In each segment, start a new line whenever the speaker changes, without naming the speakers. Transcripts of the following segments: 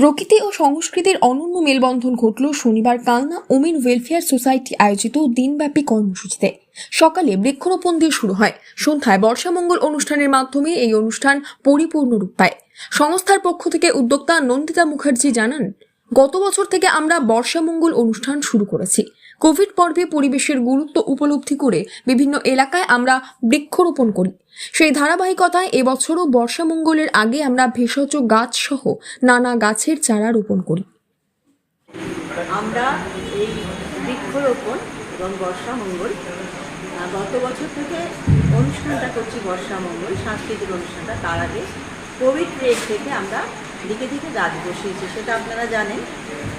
প্রকৃতি ও সংস্কৃতির অনন্য মেলবন্ধন ঘটল শনিবার কালনা ওমেন ওয়েলফেয়ার সোসাইটি আয়োজিত দিনব্যাপী কর্মসূচিতে সকালে বৃক্ষরোপণ দিয়ে শুরু হয় সন্ধ্যায় বর্ষামঙ্গল অনুষ্ঠানের মাধ্যমে এই অনুষ্ঠান পরিপূর্ণ রূপ পায় সংস্থার পক্ষ থেকে উদ্যোক্তা নন্দিতা মুখার্জি জানান গত বছর থেকে আমরা বর্ষামঙ্গল অনুষ্ঠান শুরু করেছি কোভিড পর্বে পরিবেশের গুরুত্ব উপলব্ধি করে বিভিন্ন এলাকায় আমরা বৃক্ষরোপণ করি সেই ধারাবাহিকতায় এবছরও বর্ষামঙ্গলের আগে আমরা ভেষজ গাছ সহ নানা গাছের চারা রোপণ করি
আমরা এই বৃক্ষরোপণ এবং বর্ষামঙ্গল গত বছর থেকে অনুষ্ঠানটা করছি বর্ষামঙ্গল সাংস্কৃতিক অনুষ্ঠানটা তার আগে কোভিড রেট থেকে আমরা দিকে দিকে গাছ বসিয়েছি সেটা আপনারা জানেন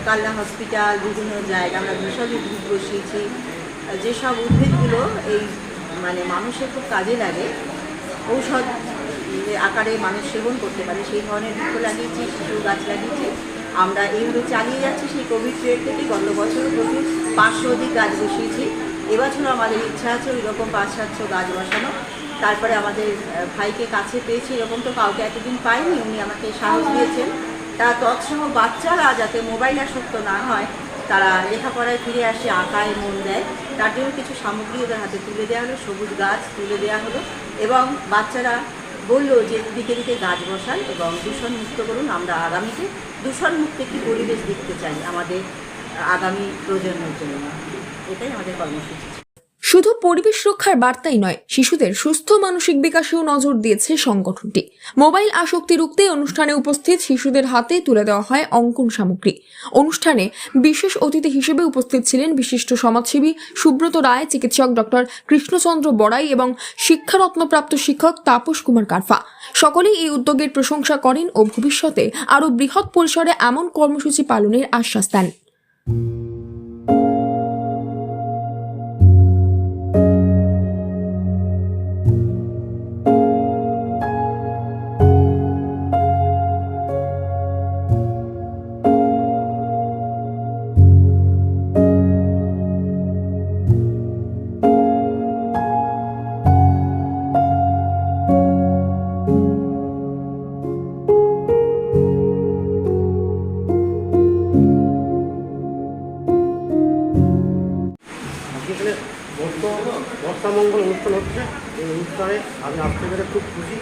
কাল্লা হসপিটাল বিভিন্ন জায়গা আমরা ভেষজ উদ্ভিদ বসিয়েছি যেসব উদ্ভিদগুলো এই মানে মানুষের খুব কাজে লাগে ঔষধ আকারে মানুষ সেবন করতে পারে সেই ধরনের বৃক্ষ লাগিয়েছি শিশু গাছ লাগিয়েছি আমরা এইগুলো চালিয়ে যাচ্ছি সেই কোভিড পিরিয়ড থেকে গত বছর প্রচুর পাঁচশো অধিক গাছ বসিয়েছি এবছর আমাদের ইচ্ছা আছে ওই রকম পাঁচ সাতশো গাছ বসানো তারপরে আমাদের ভাইকে কাছে পেয়েছি এরকম তো কাউকে এতদিন পাইনি উনি আমাকে সাহস দিয়েছেন তা তৎসহ বাচ্চারা যাতে মোবাইল আসক্ত না হয় তারা লেখাপড়ায় ফিরে আসে আঁকায় মন দেয় তার জন্য কিছু সামগ্রী ওদের হাতে তুলে দেওয়া হলো সবুজ গাছ তুলে দেওয়া হলো এবং বাচ্চারা বললো যে দিকে দিকে গাছ বসান এবং দূষণমুক্ত করুন আমরা আগামীতে দূষণমুক্ত একটি পরিবেশ দেখতে চাই আমাদের আগামী প্রজন্মের জন্য এটাই আমাদের কর্মসূচি
শুধু পরিবেশ রক্ষার বার্তাই নয় শিশুদের সুস্থ মানসিক বিকাশেও নজর দিয়েছে সংগঠনটি মোবাইল আসক্তি রুখতে অনুষ্ঠানে উপস্থিত শিশুদের হাতে তুলে দেওয়া হয় অঙ্কন সামগ্রী অনুষ্ঠানে বিশেষ অতিথি হিসেবে উপস্থিত ছিলেন বিশিষ্ট সমাজসেবী সুব্রত রায় চিকিৎসক ডক্টর কৃষ্ণচন্দ্র বড়াই এবং শিক্ষারত্নপ্রাপ্ত শিক্ষক তাপস কুমার কারফা সকলেই এই উদ্যোগের প্রশংসা করেন ও ভবিষ্যতে আরও বৃহৎ পরিসরে এমন কর্মসূচি পালনের আশ্বাস দেন বর্ষামঙ্গল অনুষ্ঠান হচ্ছে এই অনুষ্ঠানে আমি আসতে পেরে খুব খুশি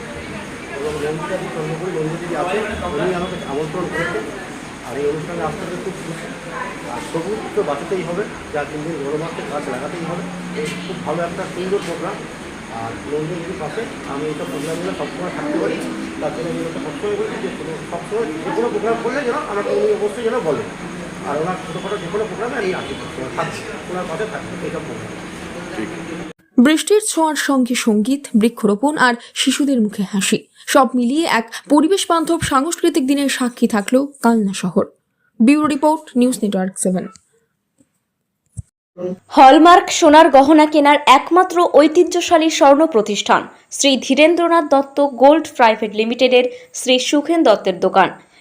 এবং নন্দিতাদি চন্দ্রপুরী নন্দিতাদি আছে উনি আমাকে আমন্ত্রণ করেছেন আর এই অনুষ্ঠানে আসতে পেরে খুব খুশি আর সবুজ তো বাঁচাতেই হবে যা তিন দিন গরমাসে গাছ লাগাতেই হবে খুব ভালো একটা সুন্দর প্রোগ্রাম আর যদি পাশে আমি এটা প্রোগ্রামগুলো সবসময় থাকতে পারি তার জন্য আমি ওটা সবসময় বলছি যে কোনো সবসময় যে কোনো প্রোগ্রাম করলে যেন আমাকে উনি অবশ্যই যেন বলে আর ওনার ছোটোখাটো যে কোনো প্রোগ্রামে আমি আসি থাকছি ওনার পাশে থাকছি এইসব প্রোগ্রাম বৃষ্টির ছোঁয়ার সঙ্গে সঙ্গীত বৃক্ষরোপণ আর শিশুদের মুখে হাসি সব মিলিয়ে এক পরিবেশ বান্ধব সাংস্কৃতিক দিনের সাক্ষী থাকল কালনা শহর bureau report news network seven
hallmark সোনার গহনা কেনার একমাত্র ঐতিহ্যশালী স্বর্ণ প্রতিষ্ঠান শ্রী ধীরেন্দ্রনাথ দত্ত গোল্ড প্রাইভেট লিমিটেডের শ্রী সুখেন দত্তের দোকান